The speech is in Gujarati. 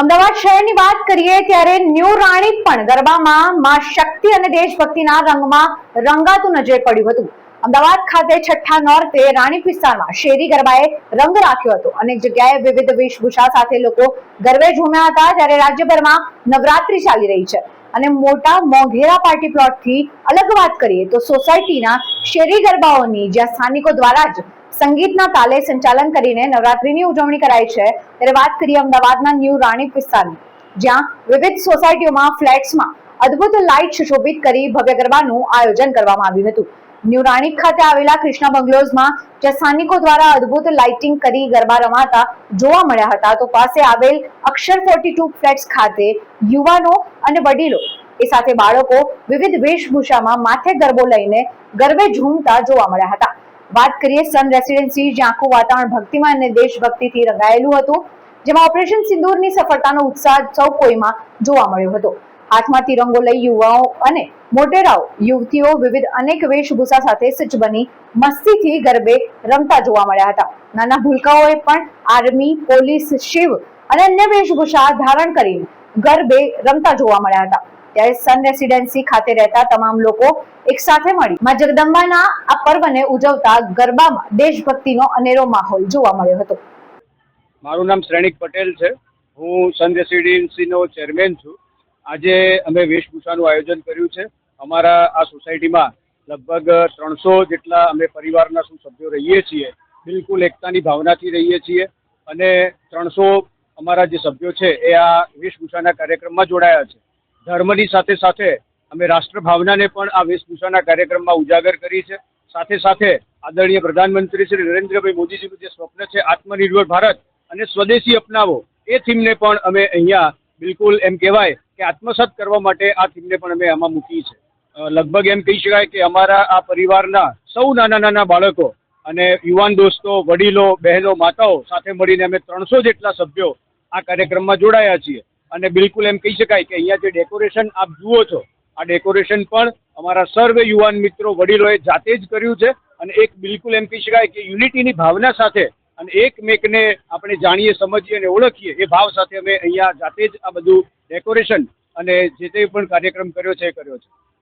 અમદાવાદ શહેરની વાત કરીએ ત્યારે ન્યૂ રાણી પણ ગરબામાં માં શક્તિ અને દેશભક્તિના રંગમાં રંગાતું નજરે પડ્યું હતું. અમદાવાદ ખાતે છઠ્ઠા નોર્થે રાણી વિસ્તારમાં શેરી ગરબાએ રંગ રાખ્યો હતો અનેક જગ્યાએ વિવિધ વેશભૂષા સાથે લોકો ગરબે ઝૂમ્યા હતા ત્યારે રાજ્યભરમાં નવરાત્રી ચાલી રહી છે. અને મોટા મોઘેરા પાર્ટી પ્લોટથી અલગ વાત કરીએ તો સોસાયટીના શેરી ગરબાઓની જ્યાં સ્થાનિકો દ્વારા જ સંગીતના તાલે સંચાલન કરીને નવરાત્રીની ઉજવણી કરાઈ છે. ત્યારે વાત કરીએ અમદાવાદના ન્યૂ રાણીપ વિસ્તારની, જ્યાં વિવિધ સોસાયટીઓમાં ફ્લેટ્સમાં અદ્ભુત લાઇટ સુશોભિત કરી ભવ્ય ગરબાનું આયોજન કરવામાં આવ્યું હતું. ન્યૂ રાણીપ ખાતે આવેલા કૃષ્ણા બંગલોઝમાં, જ્યાં સ્થાનિકો દ્વારા અદ્ભુત લાઇટિંગ કરી ગરબા રમાતા જોવા મળ્યા હતા, તો પાસે આવેલ અક્ષર ફોર્ટી ટુ ફ્લેટ્સ ખાતે યુવાનો અને વડીલો, એ સાથે બાળકો વિવિધ વેશભૂષામાં માથે ગરબો લઈને ગરબે ઝૂમતા જોવા મળ્યા હતા. વાત કરીએ સન રેસિડેન્સી જ્યાં વાતાવરણ ભક્તિમાં અને દેશભક્તિથી રંગાયેલું હતું, જેમાં ઓપરેશન સિંદૂરની સફળતાનો ઉત્સાહ સૌ કોઈમાં જોવા મળ્યો હતો. હાથમાં તિરંગો લઈ યુવાઓ અને મોટેરાઓ, યુવતીઓ વિવિધ અનેક વેશભૂષા સાથે સજ્જ બની મસ્તીથી ગરબે રમતા જોવા મળ્યા હતા. નાના ભૂલકાઓએ પણ આર્મી, પોલીસ, શિવ અને અન્ય વેશભૂષા ધારણ કરીને ગરબે રમતા જોવા મળ્યા હતા. ત્યારે સન રેસિડેન્સી ખાતે રહેતા તમામ લોકો એક સાથે મળી. માં જગદંબાના આ પર્વને ઉજવતા ગરબામાં દેશભક્તિનો અનેરો માહોલ જોવા મળ્યો હતો. મારું નામ શ્રેણિક પટેલ છે. હું સન રેસિડેન્સીનો ચેરમેન છું. આજે અમે વેશભૂષાનું આયોજન કર્યું છે. અમારા આ સોસાયટીમાં લગભગ ત્રણસો જેટલા અમે પરિવારના શું સભ્યો રહીએ છીએ. બિલકુલ એકતાની ભાવનાથી રહીએ છીએ અને ત્રણસો અમારા જે સભ્યો છે એ આ વેશભૂષાના કાર્યક્રમમાં જોડાયા છે. ધર્મની સાથે સાથે અમે રાષ્ટ્રભાવનાને પણ આ વેશભૂષાના કાર્યક્રમમાં ઉજાગર કરી છે. સાથે સાથે આદરણીય પ્રધાનમંત્રી શ્રી નરેન્દ્રભાઈ મોદીજીનું જે સ્વપ્ન છે, આત્મનિર્ભર ભારત અને સ્વદેશી અપનાવો, એ થીમને પણ અમે અહીંયા બિલકુલ એમ કહેવાય કે આત્મસાત કરવા માટે આ થીમને પણ અમે આમાં મૂકી છે. લગભગ એમ કહી શકાય કે અમારા આ પરિવારના સૌ નાના નાના બાળકો અને યુવાન દોસ્તો, વડીલો, બહેનો, માતાઓ સાથે મળીને અમે ત્રણસો જેટલા સભ્યો આ કાર્યક્રમમાં જોડાયા છીએ. અને બિલકુલ એમ કહી શકાય કે અહીંયા જે ડેકોરેશન આપ જુઓ છો, આ ડેકોરેશન પણ અમારા સર્વે યુવાન મિત્રો વડીલોએ જાતે જ કર્યું છે અને એક બિલકુલ એમ કહી શકાય કે યુનિટીની ભાવના સાથે અને એકમેકને આપણે જાણીએ, સમજીએ અને ઓળખીએ એ ભાવ સાથે અમે અહીંયા જાતે જ આ બધું ડેકોરેશન અને જે તે પણ કાર્યક્રમ કર્યો છે એ કર્યો છે.